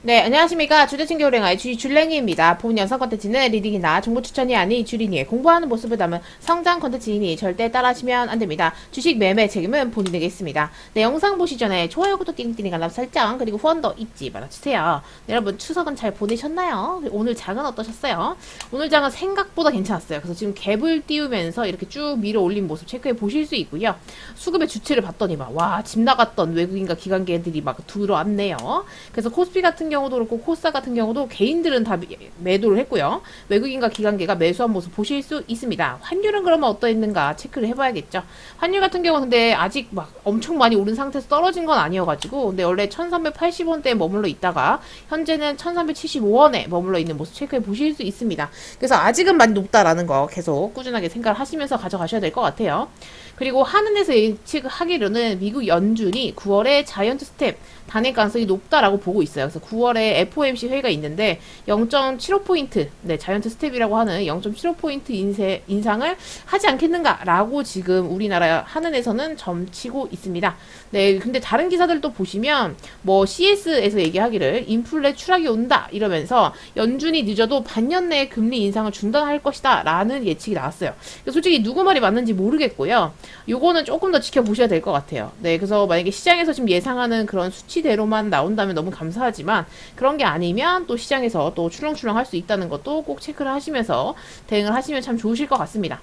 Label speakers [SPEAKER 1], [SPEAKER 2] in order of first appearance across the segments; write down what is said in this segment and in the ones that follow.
[SPEAKER 1] 네, 안녕하십니까. 주대친 교랭아의 주희 줄랭이입니다. 본 영상 컨텐츠는 리딩이나 정보 추천이 아닌 주린이의 공부하는 모습을 담은 성장 컨텐츠이니 절대 따라하시면 안 됩니다. 주식 매매 책임은 본인에게 있습니다. 네, 영상 보시 전에 좋아요, 구독, 띵띵 알람 설정, 그리고 후원도 잊지 말아주세요. 네, 여러분, 추석은 잘 보내셨나요? 오늘 장은 어떠셨어요? 오늘 장은 생각보다 괜찮았어요. 그래서 지금 갭을 띄우면서 이렇게 쭉 밀어 올린 모습 체크해 보실 수 있고요. 수급의 주체를 봤더니 막, 와, 집 나갔던 외국인과 기관계들이 막 들어왔네요. 그래서 코스피 같은 경우도 그렇고 코스닥 같은 경우도 개인들은 다 매- 매도를 했고요. 외국인과 기관계가 매수한 모습 보실 수 있습니다. 환율은 그러면 어떠했는가 체크를 해봐야겠죠. 환율 같은 경우는 근데 아직 막 엄청 많이 오른 상태에서 떨어진 건 아니어가지고 근데 원래 1380원대에 머물러 있다가 현재는 1375원에 머물러 있는 모습 체크해 보실 수 있습니다. 그래서 아직은 많이 높다라는 거 계속 꾸준하게 생각을 하시면서 가져가셔야 될 것 같아요. 그리고 한은에서 예측하기로는 미국 연준이 9월에 자이언트 스텝 단행 가능성이 높다라고 보고 있어요. 그래서 9월 에 FOMC 회의가 있는데 0.75포인트, 네, 자이언트 스텝이라고 하는 0.75포인트 인세, 인상을 하지 않겠는가라고 지금 우리나라 한은에서는 점치고 있습니다. 네, 근데 다른 기사들도 보시면 뭐 CS에서 얘기하기를 인플레 추락이 온다 이러면서 연준이 늦어도 반년 내에 금리 인상을 중단할 것이다 라는 예측이 나왔어요. 솔직히 누구 말이 맞는지 모르겠고요. 요거는 조금 더 지켜보셔야 될 것 같아요. 네, 그래서 만약에 시장에서 지금 예상하는 그런 수치대로만 나온다면 너무 감사하지만 그런 게 아니면 또 시장에서 또 출렁출렁 할 수 있다는 것도 꼭 체크를 하시면서 대응을 하시면 참 좋으실 것 같습니다.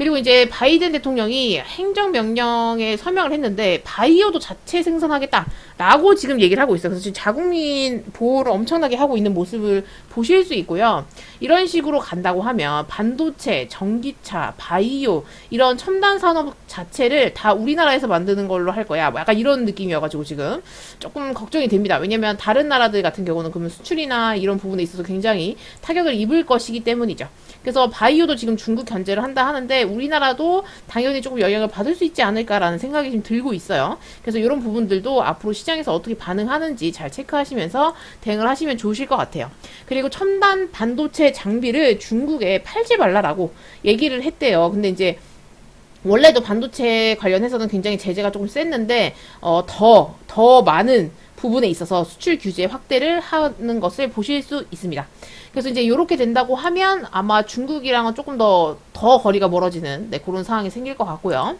[SPEAKER 1] 그리고 이제 바이든 대통령이 행정명령에 서명을 했는데 바이오도 자체 생산하겠다 라고 지금 얘기를 하고 있어요. 그래서 지금 자국민 보호를 엄청나게 하고 있는 모습을 보실 수 있고요. 이런 식으로 간다고 하면 반도체, 전기차, 바이오 이런 첨단 산업 자체를 다 우리나라에서 만드는 걸로 할 거야. 뭐 약간 이런 느낌이어가지고 지금 조금 걱정이 됩니다. 왜냐면 다른 나라들 같은 경우는 그러면 수출이나 이런 부분에 있어서 굉장히 타격을 입을 것이기 때문이죠. 그래서 바이오도 지금 중국 견제를 한다 하는데 우리나라도 당연히 조금 영향을 받을 수 있지 않을까라는 생각이 지금 들고 있어요. 그래서 이런 부분들도 앞으로 시 장에서 어떻게 반응하는지 잘 체크하시면서 대응을 하시면 좋으실 것 같아요. 그리고 첨단 반도체 장비를 중국에 팔지 말라라고 얘기를 했대요. 근데 이제 원래도 반도체 관련해서는 굉장히 제재가 조금 셌는데 어, 더, 더 많은 부분에 있어서 수출 규제 확대를 하는 것을 보실 수 있습니다. 그래서 이제 이렇게 된다고 하면 아마 중국이랑은 조금 더, 더 거리가 멀어지는 네, 그런 상황이 생길 것 같고요.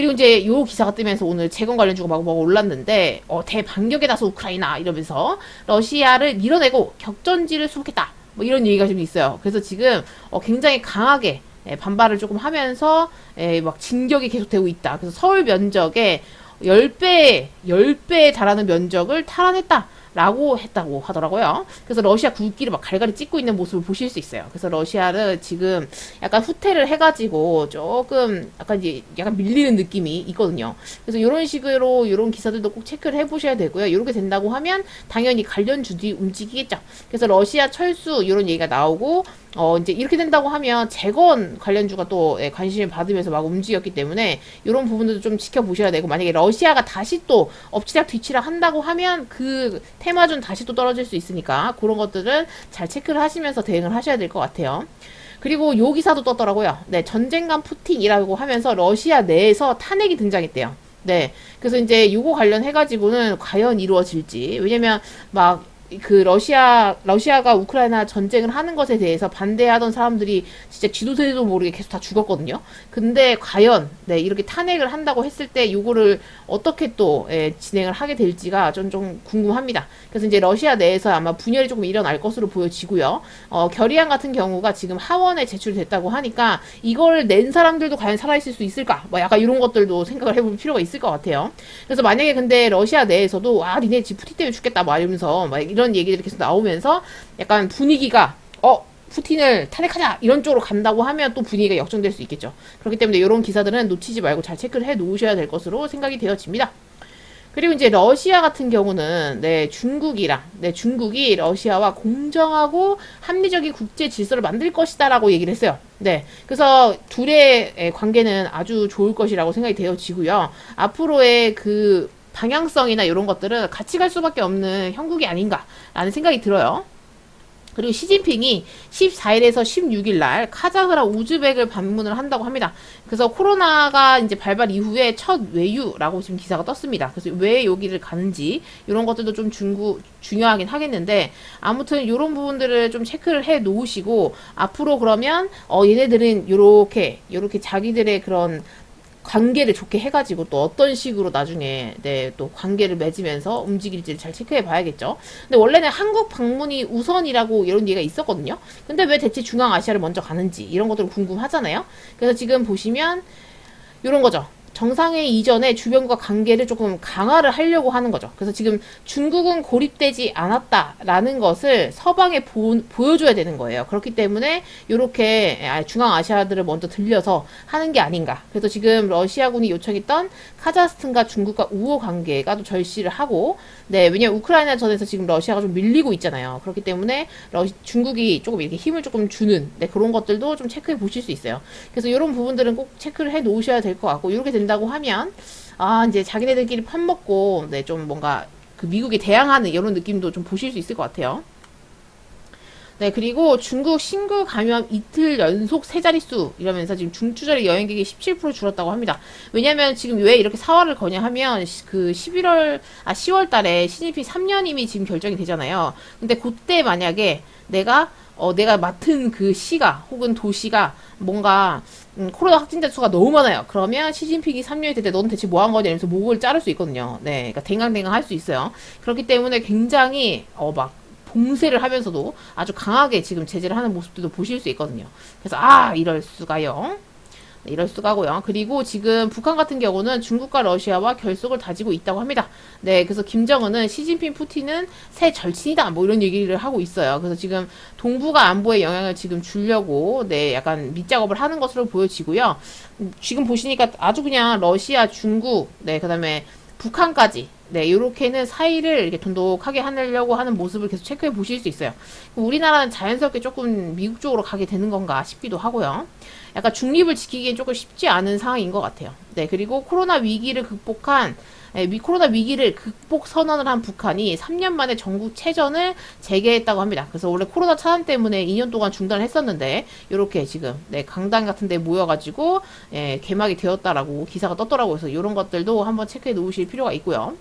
[SPEAKER 1] 그리고 이제 요 기사가 뜨면서 오늘 재건 관련 주가 막, 막 올랐는데 어, 대반격에 나서 우크라이나 이러면서 러시아를 밀어내고 격전지를 수복했다. 뭐 이런 얘기가 좀 있어요. 그래서 지금 어, 굉장히 강하게 예, 반발을 조금 하면서 예, 막 진격이 계속되고 있다. 그래서 서울 면적의 10배, 10배에 달하는 면적을 탈환했다. 라고 했다고 하더라고요. 그래서 러시아 국기를 막 갈갈이 찍고 있는 모습을 보실 수 있어요. 그래서 러시아를 지금 약간 후퇴를 해가지고 조금 약간 이제 약간 밀리는 느낌이 있거든요. 그래서 이런 식으로 이런 기사들도 꼭 체크를 해보셔야 되고요. 이렇게 된다고 하면 당연히 관련 주들이 움직이겠죠. 그래서 러시아 철수 이런 얘기가 나오고 어, 이제 이렇게 된다고 하면 재건 관련주가 또 예, 관심을 받으면서 막 움직였기 때문에 이런 부분들도 좀 지켜보셔야 되고 만약에 러시아가 다시 또 엎치락 뒤치락 한다고 하면 그 테마준 다시 또 떨어질 수 있으니까 그런 것들은 잘 체크를 하시면서 대응을 하셔야 될 것 같아요. 그리고 요 기사도 떴더라고요. 네, 전쟁감 푸틴이라고 하면서 러시아 내에서 탄핵이 등장했대요. 네. 그래서 이제 요거 관련해가지고는 과연 이루어질지. 왜냐면 막 그 러시아 러시아가 우크라이나 전쟁을 하는 것에 대해서 반대하던 사람들이 진짜 지도세도 모르게 계속 다 죽었거든요. 근데 과연 네 이렇게 탄핵을 한다고 했을 때 요거를 어떻게 또 예, 진행을 하게 될지가 좀 좀 궁금합니다. 그래서 이제 러시아 내에서 아마 분열이 조금 일어날 것으로 보여지고요. 어, 결의안 같은 경우가 지금 하원에 제출됐다고 하니까 이걸 낸 사람들도 과연 살아있을 수 있을까? 뭐 약간 이런 것들도 생각을 해볼 필요가 있을 것 같아요. 그래서 만약에 근데 러시아 내에서도 아 니네 집 푸틴 때문에 죽겠다 막 이러면서 막 이런 얘기들이 계속 나오면서 약간 분위기가 어 푸틴을 탄핵하자 이런 쪽으로 간다고 하면 또 분위기가 역전될 수 있겠죠. 그렇기 때문에 이런 기사들은 놓치지 말고 잘 체크를 해 놓으셔야 될 것으로 생각이 되어집니다. 그리고 이제 러시아 같은 경우는 네 중국이랑 네 중국이 러시아와 공정하고 합리적인 국제 질서를 만들 것이다라고 얘기를 했어요. 네 그래서 둘의 에, 관계는 아주 좋을 것이라고 생각이 되어지고요. 앞으로의 그 방향성이나 이런 것들은 같이 갈 수밖에 없는 형국이 아닌가라는 생각이 들어요. 그리고 시진핑이 14일에서 16일 날 카자흐랑 우즈벡을 방문을 한다고 합니다. 그래서 코로나가 이제 발발 이후에 첫 외유라고 지금 기사가 떴습니다. 그래서 왜 여기를 가는지 이런 것들도 좀 중구, 중요하긴 하겠는데 아무튼 이런 부분들을 좀 체크를 해 놓으시고 앞으로 그러면 어 얘네들은 요렇게 요렇게 자기들의 그런 관계를 좋게 해가지고 또 어떤 식으로 나중에 네, 또 관계를 맺으면서 움직일지를 잘 체크해 봐야겠죠. 근데 원래는 한국 방문이 우선이라고 이런 얘기가 있었거든요. 근데 왜 대체 중앙아시아를 먼저 가는지 이런 것들 궁금하잖아요. 그래서 지금 보시면 이런 거죠. 정상회 이전에 주변과 관계를 조금 강화를 하려고 하는 거죠. 그래서 지금 중국은 고립되지 않았다라는 것을 서방에 보, 보여줘야 되는 거예요. 그렇기 때문에 이렇게 중앙아시아들을 먼저 들려서 하는 게 아닌가. 그래서 지금 러시아군이 요청했던 카자흐스탄과 중국과 우호 관계가 또 절실을 하고, 네, 왜냐면 우크라이나 전에서 지금 러시아가 좀 밀리고 있잖아요. 그렇기 때문에 러, 중국이 조금 이렇게 힘을 조금 주는 네, 그런 것들도 좀 체크해 보실 수 있어요. 그래서 이런 부분들은 꼭 체크를 해 놓으셔야 될 것 같고, 이렇게 된다고 하면, 아, 이제 자기네들끼리 판 먹고, 네, 좀 뭔가 그 미국에 대항하는 이런 느낌도 좀 보실 수 있을 것 같아요. 네, 그리고 중국 신규 감염 이틀 연속 세 자릿수 이러면서 지금 중추절의 여행객이 17% 줄었다고 합니다. 왜냐면 지금 왜 이렇게 사활을 거냐 하면 시- 그 11월, 아, 10월 달에 신입이 3년임이 지금 결정이 되잖아요. 근데 그때 만약에 내가 어, 내가 맡은 그 시가 혹은 도시가 뭔가 음, 코로나 확진자 수가 너무 많아요. 그러면 시진핑이 3년이 될때 너는 대체 뭐 한 거냐 이러면서 목을 자를 수 있거든요. 네, 그러니까 댕강댕강 할 수 있어요. 그렇기 때문에 굉장히 어, 막 봉쇄를 하면서도 아주 강하게 지금 제재를 하는 모습들도 보실 수 있거든요. 그래서 아 이럴 수가요. 네, 이럴 수가 고요. 그리고 지금 북한 같은 경우는 중국과 러시아와 결속을 다지고 있다고 합니다. 네, 그래서 김정은은 시진핑 푸틴은 새 절친이다 뭐 이런 얘기를 하고 있어요. 그래서 지금 동북아 안보에 영향을 지금 주려고 네 약간 밑작업을 하는 것으로 보여지고요. 음, 지금 보시니까 아주 그냥 러시아, 중국, 네 그다음에 북한까지 네, 요렇게는 사이를 이렇게 돈독하게 하려고 하는 모습을 계속 체크해 보실 수 있어요. 우리나라는 자연스럽게 조금 미국 쪽으로 가게 되는 건가 싶기도 하고요. 약간 중립을 지키기엔 조금 쉽지 않은 상황인 것 같아요. 네, 그리고 코로나 위기를 극복한 예, 위- 코로나 위기를 극복 선언을 한 북한이 3년 만에 전국 체전을 재개했다고 합니다. 그래서 원래 코로나 차단 때문에 2년 동안 중단을 했었는데 이렇게 지금 네, 강당 같은 데 모여가지고 예, 개막이 되었다라고 기사가 떴더라고요. 그래서 이런 것들도 한번 체크해 놓으실 필요가 있고요.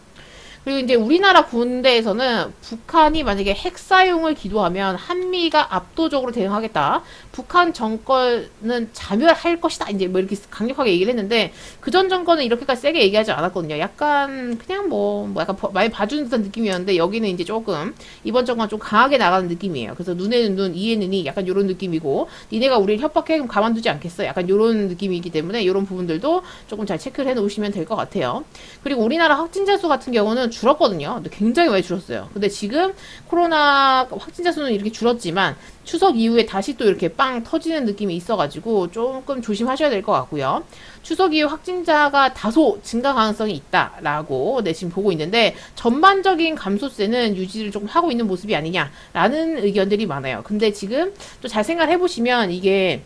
[SPEAKER 1] 그리고 이제 우리나라 군대에서는 북한이 만약에 핵 사용을 기도하면 한미가 압도적으로 대응하겠다. 북한 정권은 자멸할 것이다. 이제 뭐 이렇게 강력하게 얘기를 했는데 그 전 정권은 이렇게까지 세게 얘기하지 않았거든요. 약간 그냥 뭐, 뭐 약간 버- 많이 봐주는 듯한 느낌이었는데 여기는 이제 조금 이번 정권 좀 강하게 나가는 느낌이에요. 그래서 눈에는 눈, 이에는 이 약간 이런 느낌이고 니네가 우리를 협박해 그럼 가만두지 않겠어. 약간 이런 느낌이기 때문에 이런 부분들도 조금 잘 체크를 해 놓으시면 될 것 같아요. 그리고 우리나라 확진자 수 같은 경우는 줄었거든요. 근데 굉장히 많이 줄었어요. 근데 지금 코로나 확진자 수는 이렇게 줄었지만 추석 이후에 다시 또 이렇게 빵 터지는 느낌이 있어가지고 조금 조심하셔야 될 것 같고요. 추석 이후 확진자가 다소 증가 가능성이 있다라고 네, 지금 보고 있는데 전반적인 감소세는 유지를 조금 하고 있는 모습이 아니냐라는 의견들이 많아요. 근데 지금 또 잘 생각을 해보시면 이게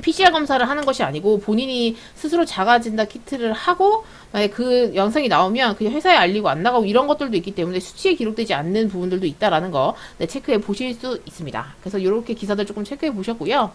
[SPEAKER 1] PCR 검사를 하는 것이 아니고 본인이 스스로 자가진단 키트를 하고 만약에 그 영상이 나오면 그냥 회사에 알리고 안 나가고 이런 것들도 있기 때문에 수치에 기록되지 않는 부분들도 있다라는 거 네, 체크해 보실 수 있습니다. 그래서 이렇게 기사들 조금 체크해 보셨고요.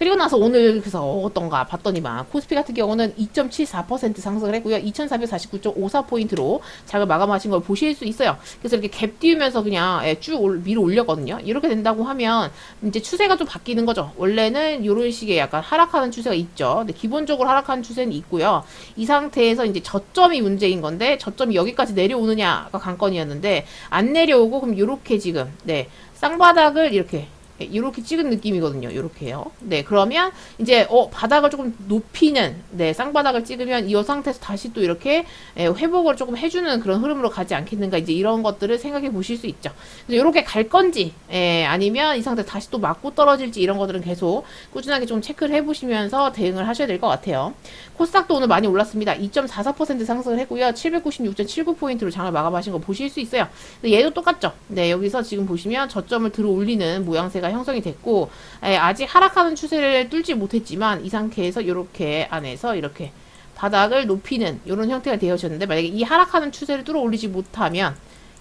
[SPEAKER 1] 그리고 나서 오늘 그래서 어떤가 봤더니만 코스피 같은 경우는 2.74% 상승을 했고요. 2,449.54포인트로 장을 마감하신 걸 보실 수 있어요. 그래서 이렇게 갭 띄우면서 그냥 예, 쭉 올- 위로 올렸거든요. 이렇게 된다고 하면 이제 추세가 좀 바뀌는 거죠. 원래는 이런 식의 약간 하락하는 추세가 있죠. 근데 기본적으로 하락하는 추세는 있고요. 이 상태에서 이제 저점이 문제인 건데 저점이 여기까지 내려오느냐가 관건이었는데 안 내려오고 그럼 이렇게 지금 네 쌍바닥을 이렇게 예, 이렇게 찍은 느낌이거든요. 이렇게요. 네, 그러면 이제 어 바닥을 조금 높이는 네 쌍바닥을 찍으면 이 상태에서 다시 또 이렇게 예, 회복을 조금 해주는 그런 흐름으로 가지 않겠는가 이제 이런 것들을 생각해 보실 수 있죠. 그래서 이렇게 갈 건지 예, 아니면 이 상태 다시 또 맞고 떨어질지 이런 것들은 계속 꾸준하게 좀 체크를 해보시면서 대응을 하셔야 될 것 같아요. 코스닥도 오늘 많이 올랐습니다. 2.44% 상승을 했고요. 796.79포인트로 장을 마감하신 거 보실 수 있어요. 얘도 똑같죠. 네, 여기서 지금 보시면 저점을 들어 올리는 모양새가 형성이 됐고, 예, 아직 하락하는 추세를 뚫지 못했지만, 이 상태에서 이렇게 안에서 이렇게 바닥을 높이는 이런 형태가 되어졌는데, 만약에 이 하락하는 추세를 뚫어 올리지 못하면,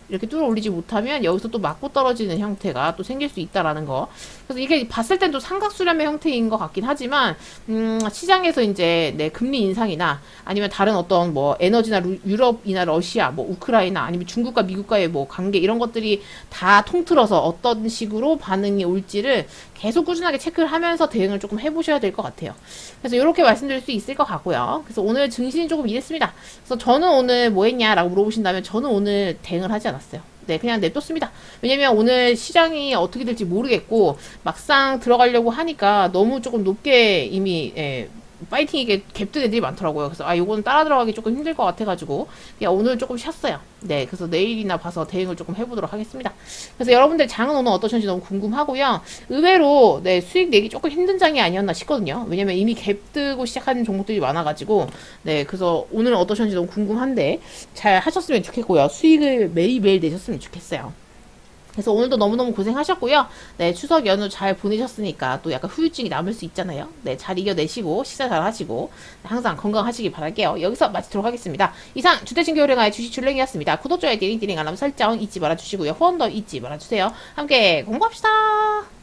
[SPEAKER 1] 이렇게 뚫어 올리지 못하면 여기서 또 맞고 떨어지는 형태가 또 생길 수 있다라는 거. 그래서 이게 봤을 땐 또 삼각수렴의 형태인 것 같긴 하지만 음, 시장에서 이제 네, 금리 인상이나 아니면 다른 어떤 뭐 에너지나 루- 유럽이나 러시아, 뭐 우크라이나 아니면 중국과 미국과의 뭐 관계 이런 것들이 다 통틀어서 어떤 식으로 반응이 올지를 계속 꾸준하게 체크를 하면서 대응을 조금 해보셔야 될 것 같아요. 그래서 이렇게 말씀드릴 수 있을 것 같고요. 그래서 오늘 증신이 조금 이랬습니다. 그래서 저는 오늘 뭐 했냐라고 물어보신다면 저는 오늘 대응을 하지 않았어요. 네, 그냥 냅뒀습니다. 왜냐면 오늘 시장이 어떻게 될지 모르겠고 막상 들어가려고 하니까 너무 조금 높게 이미 예, 파이팅에게 갭든 애들이 많더라고요. 그래서 아 요거는 따라 들어가기 조금 힘들 것 같아가지고 그냥 오늘 조금 쉬었어요. 네, 그래서 내일이나 봐서 대응을 조금 해보도록 하겠습니다. 그래서 여러분들 장은 오늘 어떠셨는지 너무 궁금하고요. 의외로 네 수익 내기 조금 힘든 장이 아니었나 싶거든요. 왜냐면 이미 갭 뜨고 시작하는 종목들이 많아가지고 네 그래서 오늘은 어떠셨는지 너무 궁금한데 잘 하셨으면 좋겠고요. 수익을 매일매일 내셨으면 좋겠어요. 그래서 오늘도 너무너무 고생하셨고요. 네, 추석 연휴 잘 보내셨으니까 또 약간 후유증이 남을 수 있잖아요. 네, 잘 이겨내시고 식사 잘 하시고 항상 건강하시기 바랄게요. 여기서 마치도록 하겠습니다. 이상 주대진교 령아의 주식 줄랭이었습니다. 구독, 좋아요, 띠링띠링 알람 설정 잊지 말아주시고요. 후원도 잊지 말아주세요. 함께 공부합시다.